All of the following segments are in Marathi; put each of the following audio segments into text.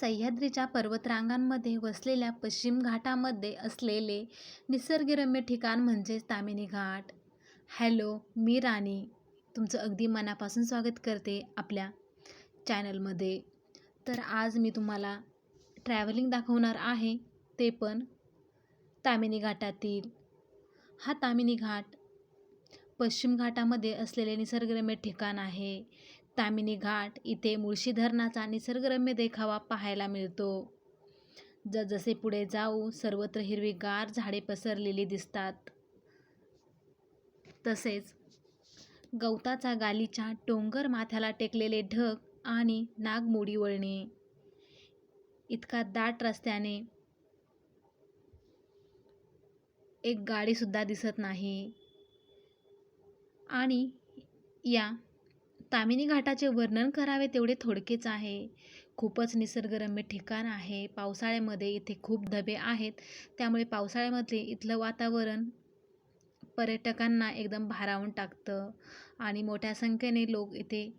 सह्याद्रीच्या पर्वतरांगांमध्ये वसलेल्या पश्चिम घाटामध्ये असलेले निसर्गरम्य ठिकाण म्हणजेच तामिनी घाट. हॅलो मी राणी. तुमचं अगदी मनापासून स्वागत करते आपल्या चॅनलमध्ये. तर आज मी तुम्हाला ट्रॅव्हलिंग दाखवणार आहे ते पण तामिनी घाटातील. हा तामिनी घाट पश्चिम घाटामध्ये असलेले निसर्गरम्य ठिकाण आहे. ताम्हिणी घाट इथे मुळशी धरणाचा निसर्गरम्य देखावा पाहायला मिळतो. जसजसे पुढे जाऊ सर्वत्र हिरवीगार झाडे पसरलेली दिसतात. तसेच गवताचा गालीच्या डोंगर माथ्याला टेकलेले ढग आणि नागमोडी वळणे. इतका दाट रस्त्याने एक गाडीसुद्धा दिसत नाही. आणि या तामिनी घाटाचे वर्णन करावे तेवढे थोडकेच आहे. खूपच निसर्गरम्य ठिकाण आहे. पावसाळ्यामध्ये इथे खूप धबे आहेत. त्यामुळे पावसाळ्यामध्ये इथलं वातावरण पर्यटकांना एकदम भारावून टाकतं आणि मोठ्या संख्येने लोक इथे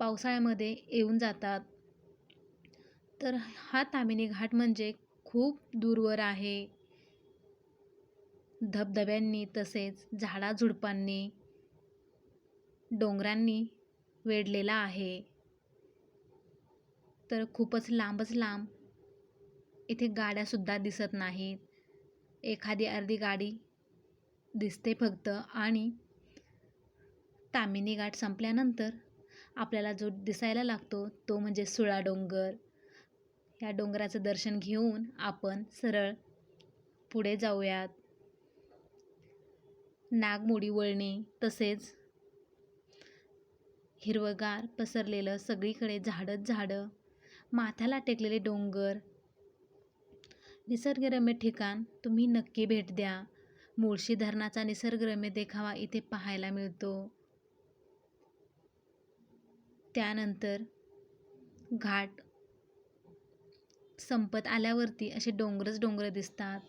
पावसाळ्यामध्ये येऊन जातात. तर हा तामिनी घाट म्हणजे खूप दूरवर आहे. धबधब्यांनी तसेच झाडाझुडपांनी डोंगरांनी वेढलेला आहे. तर खूपच लांबच लांब इथे गाड्यासुद्धा दिसत नाहीत. एखादी अर्धी गाडी दिसते फक्त आणि तामिनी घाट संपल्यानंतर आपल्याला जो दिसायला लागतो तो म्हणजे सुळा डोंगर. या डोंगराचं दर्शन घेऊन आपण सरळ पुढे जाऊयात. नागमोडी वळणे तसेच हिरवंगार पसरलेलं सगळीकडे झाडंच झाडं. माथ्याला टेकलेले डोंगर. निसर्गरम्य ठिकाण तुम्ही नक्की भेट द्या. मुळशी धरणाचा निसर्गरम्य देखावा इथे पाहायला मिळतो. त्यानंतर घाट. संपत आल्यावरती असे डोंगरच डोंगर दिसतात.